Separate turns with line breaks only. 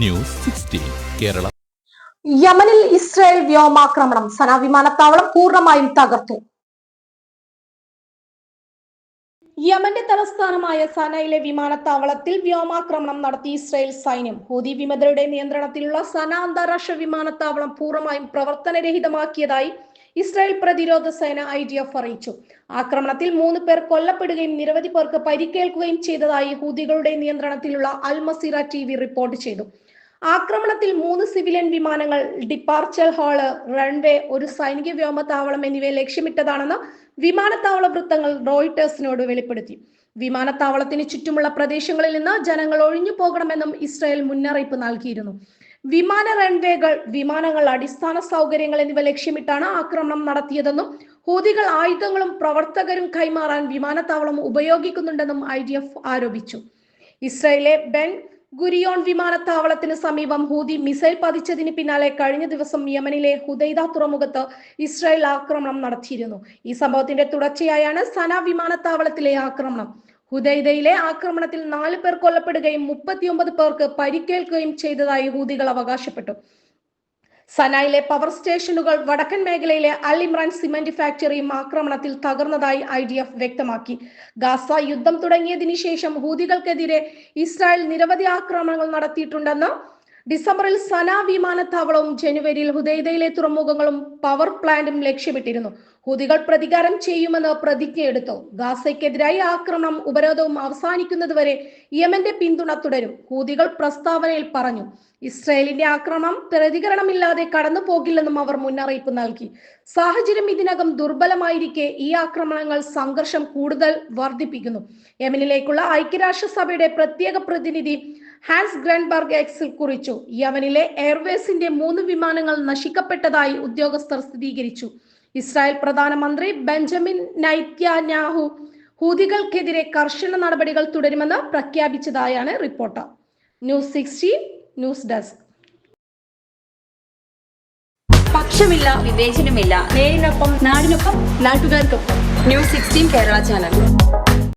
News sixteen Kerala.
യമനിൽ Israel വ്യോമാക്രമണം സന വിമാനത്താവളം പൂർണമായും തകർത്തു. യമന്റെ തലസ്ഥാനമായ സനയിലെ വിമാനത്താവളത്തിൽ വ്യോമാക്രമണം നടത്തി ഇസ്രായേൽ സൈന്യം. ഹൂതി വിമതരുടെ നിയന്ത്രണത്തിലുള്ള സന അന്താരാഷ്ട്ര വിമാനത്താവളം പൂർണമായും പ്രവർത്തനരഹിതമാക്കിയതായി ഇസ്രായേൽ പ്രതിരോധ സേന ഐ ഡി എഫ് അറിയിച്ചു. ആക്രമണത്തിൽ മൂന്ന് പേർ കൊല്ലപ്പെടുകയും നിരവധി പേർക്ക് പരിക്കേൽക്കുകയും ചെയ്തതായി ഹൂതികളുടെ നിയന്ത്രണത്തിലുള്ള Al Masirah T V report ചെയ്തു. ആക്രമണത്തിൽ മൂന്ന് സിവിലിയൻ വിമാനങ്ങൾ ഡിപ്പാർച്ചർ ഹാൾ റൺവേ ഒരു സൈനിക വ്യോമത്താവളം എന്നിവയെ ലക്ഷ്യമിട്ടതാണെന്ന് വിമാനത്താവള വൃത്തങ്ങൾ റോയിട്ടേഴ്സിനോട് വെളിപ്പെടുത്തി. വിമാനത്താവളത്തിന് ചുറ്റുമുള്ള പ്രദേശങ്ങളിൽ നിന്ന് ജനങ്ങൾ ഒഴിഞ്ഞു പോകണമെന്നും ഇസ്രായേൽ മുന്നറിയിപ്പ് നൽകിയിരുന്നു. വിമാന റൺവേകൾ വിമാനങ്ങൾ അടിസ്ഥാന സൗകര്യങ്ങൾ എന്നിവ ലക്ഷ്യമിട്ടാണ് ആക്രമണം നടത്തിയതെന്നും ഹൂതികൾ ആയുധങ്ങളും പ്രവർത്തകരും കൈമാറാൻ വിമാനത്താവളം ഉപയോഗിക്കുന്നുണ്ടെന്നും ഐ ആരോപിച്ചു. ഇസ്രായേലിലെ ബെൻ ഗുരിയോൺ വിമാനത്താവളത്തിന് സമീപം ഹൂതി മിസൈൽ പതിച്ചതിന് പിന്നാലെ കഴിഞ്ഞ ദിവസം യമനിലെ ഹുദൈദ തുറമുഖത്ത് ഇസ്രായേൽ ആക്രമണം നടത്തിയിരുന്നു. ഈ സംഭവത്തിന്റെ തുടർച്ചയായാണ് സന വിമാനത്താവളത്തിലെ ആക്രമണം. ഹുദൈദയിലെ ആക്രമണത്തിൽ നാല് പേർ കൊല്ലപ്പെടുകയും മുപ്പത്തിയൊമ്പത് പേർക്ക് പരിക്കേൽക്കുകയും ചെയ്തതായി ഹൂതികൾ അവകാശപ്പെട്ടു. സനായിലെ പവർ സ്റ്റേഷനുകൾ വടക്കൻ മേഖലയിലെ അൽ ഇമ്രാൻ സിമന്റ് ഫാക്ടറിയും ആക്രമണത്തിൽ തകർന്നതായി ഐ ഡി എഫ് വ്യക്തമാക്കി. ഗാസ യുദ്ധം തുടങ്ങിയതിനു ശേഷം ഹൂതികൾക്കെതിരെ ഇസ്രായേൽ നിരവധി ആക്രമണങ്ങൾ നടത്തിയിട്ടുണ്ടെന്ന് ഡിസംബറിൽ സന വിമാനത്താവളവും ജനുവരിയിൽ ഹുദൈദയിലെ തുറമുഖങ്ങളും പവർ പ്ലാന്റും ലക്ഷ്യമിട്ടിരുന്നു. ഹുദികൾ പ്രതികാരം ചെയ്യുമെന്ന് പ്രതിജ്ഞയെടുത്തു. ഗാസയ്ക്കെതിരായി ആക്രമണം ഉപരോധവും അവസാനിക്കുന്നതുവരെ യമന്റെ പിന്തുണ തുടരും ഹൂതികൾ പ്രസ്താവനയിൽ പറഞ്ഞു. ഇസ്രായേലിന്റെ ആക്രമണം പ്രതികരണമില്ലാതെ കടന്നു പോകില്ലെന്നും അവർ മുന്നറിയിപ്പ് നൽകി. സാഹചര്യം ഇതിനകം ദുർബലമായിരിക്കെ ഈ ആക്രമണങ്ങൾ സംഘർഷം കൂടുതൽ വർദ്ധിപ്പിക്കുന്നു. യമനിലേക്കുള്ള ഐക്യരാഷ്ട്രസഭയുടെ പ്രത്യേക പ്രതിനിധി ഹാൻസ് ഗ്രൻബർഗ് എക്സിൽ കുറിച്ചു. യമനിലെ എയർവേസിന്റെ മൂന്ന് വിമാനങ്ങൾ നശിക്കപ്പെട്ടതായി ഉദ്യോഗസ്ഥർ സ്ഥിരീകരിച്ചു. ഇസ്രായേൽ പ്രധാനമന്ത്രി ബെഞ്ചമിൻ നൈത്യാനാഹു ഹൂതികൾക്കെതിരെ കർശന നടപടികൾ തുടരുമെന്ന് പ്രഖ്യാപിച്ചതായാണ് report. News sixty news desk.
പക്ഷമില്ല വിവേചനമില്ല. നേരിനൊപ്പം നാടിനൊപ്പം നാട്ടുകാർക്കൊപ്പം. News sixteen Kerala channel.